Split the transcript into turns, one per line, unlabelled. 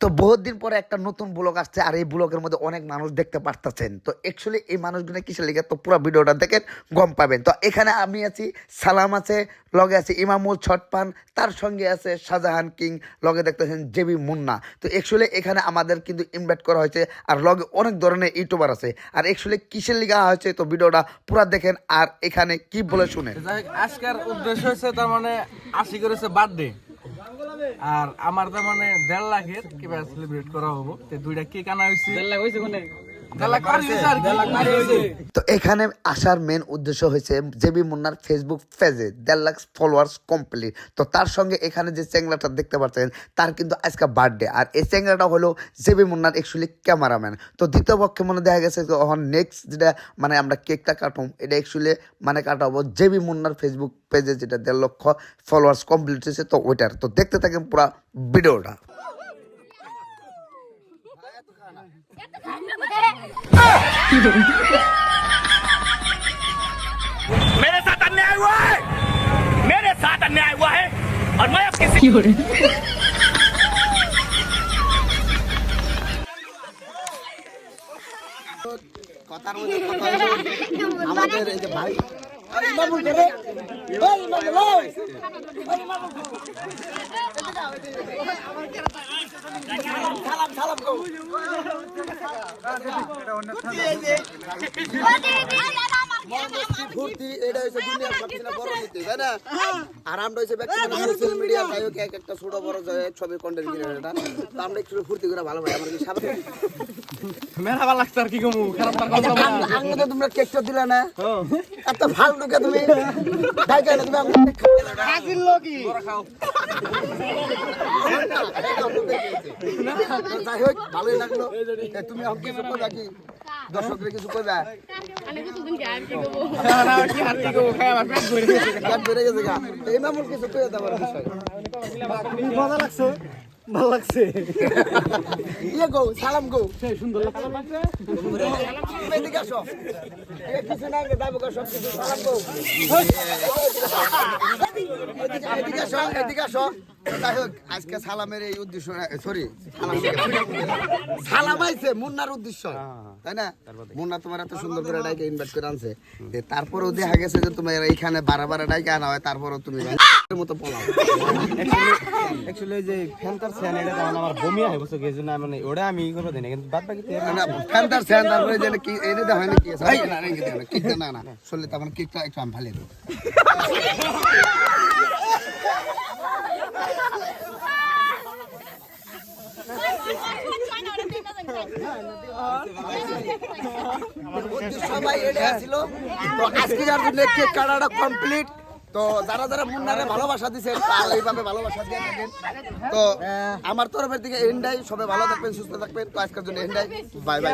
তো বহুত দিন পরে একটা নতুন ব্লগ আসছে, আর এই ব্লগের মধ্যে অনেক মানুষ দেখতে পারতেছেন। তো অ্যাকচুয়ালি এই মানুষগুলো কিসের লিগে? তো পুরো ভিডিওটা দেখেন, গম পাবেন। তো এখানে আমি আছি, সালাম আছে, লগে আছে ইমামুল ছটপান, তার সঙ্গে আছে শাহজাহান কিং, লগে দেখতেছেন জেবি মুন্না। তো অ্যাকচুয়ালি এখানে আমাদের কিন্তু ইনভাইট করা হয়েছে, আর লগে অনেক ধরনের ইউটিউবার আছে। আর অ্যাকচুয়ালি কিসের লিগা হয়েছে, তো ভিডিওটা পুরা দেখেন, আর এখানে কি বলে শুনে
আজকের উদ্দেশ্য হচ্ছে তার মানে আশি করেছে বার্থডে আর আমার তার মানে দেড় লাখের কীভাবে সেলিব্রেট করা হব। দুইটা কেক আনা হয়েছে। দেড় লাখ হয়েছে
তো এখানে আসার মেন উদ্দেশ্য হয়েছে জেবি মুন্নার ফেসবুক পেজে দেড় লাখ ফলোয়ার্স কমপ্লিট তো তার সঙ্গে এখানে যে চ্যাংলাটা দেখতে পাচ্ছেন তার কিন্তু আজকে বার্থডে আর এই চ্যাংলাটা হলো জেবি মুন্নার অ্যাকচুয়ালি ক্যামেরাম্যান তো দ্বিতীয় পক্ষে মনে দেখা গেছে তখন নেক্সট যেটা মানে আমরা কেকটা কাটব এটা অ্যাকচুয়ালি মানে কাটাবো জেবি মুন্নার ফেসবুক পেজে যেটা দেড় লক্ষ ফলোয়ার্স কমপ্লিট হয়েছে তো ওইটার। তো দেখতে থাকেন পুরো ভিডিওটা
मेरे साथ अन्याय हुआ है मेरे साथ अन्याय हुआ है और मैं अब किसी
কথার মধ্যে কথা হলো আমাদের এই যে ভাই ফুর্তি এটা হচ্ছে দুনিয়ার সবচেয়ে বড় নীতি তাই না আর আমরা হচ্ছে ব্যক্তিগত সোশ্যাল মিডিয়া যাই হোক এক একটা ছোট বড় যাই ছবি কন্টেন্ট ক্রিয়েটার তো আমরা একটু ফুর্তি করে ভালো ভাই আমার কি সাধারণ
মেলা ভালো লাগছে আর কি কমু খারাপ তার কথা বলা।
আঙ্গে তো তোমরা কেকটা দিলে না এত ভালো ঢুকে তুমি তাই কেন তুমি আমাকে হাসিল লোকি যাই হোক ভালোই লাগল তুমি আমাকে কিছু কইবা? কি দর্শকদের কিছু কইবা
না, না, কি আর কি কমু, খাই আমার পেট ভরে গেছে।
গান বেড়ে গেছে গা। এই মামুর কিছু কইয়া দেওয়ার বিষয়।
মজা লাগছে। ভালো লাগছে।
ইয়ে গো সালাম গো। সুন্দর এদিকে আসো। কিছু না আগে দাবো সব কিছু। সালাম গো। এদিকে এদিকে আসো এদিকে আসো। যাই হোক আজকে সালামের এই উদ্দেশ্য সরি সালাম আইছে মুন্নার উদ্দেশ্য। তাই না? মুন্না তোমার এত সুন্দর করে ডাইকে ইনভাইট করে আনছে। তারপরেও দেখা গেছে যে তোমার এইখানে বারা বারা ডাইকে আনা হয় তারপরেও তুমি এর মতো
অ্যাকচুয়ালি যে ফ্যানটার স্যান এটা তখন আমার বমি হয় বুঝছ এই জন্য মানে ওটা আমি ই করব দিই না কিন্তু বাদ বাকি
না ফ্যান্টার স্যান তারপরে যে কি যে হয় না কি না না না না শুনলে তখন কিকটা একটু আমি ভালো দেবো সবাই আসছিল আজকে যার জন্য কেক কাটাটা কমপ্লিট তো যারা যারা মুন্নারে ভালোবাসা দিচ্ছেন তার এইভাবে ভালোবাসা দিয়ে থাকেন। তো আমার তরফের দিকে এন্ডাই সবাই ভালো থাকবেন সুস্থ থাকবেন। তো আজকের জন্য এন্ডাই বাই বাই।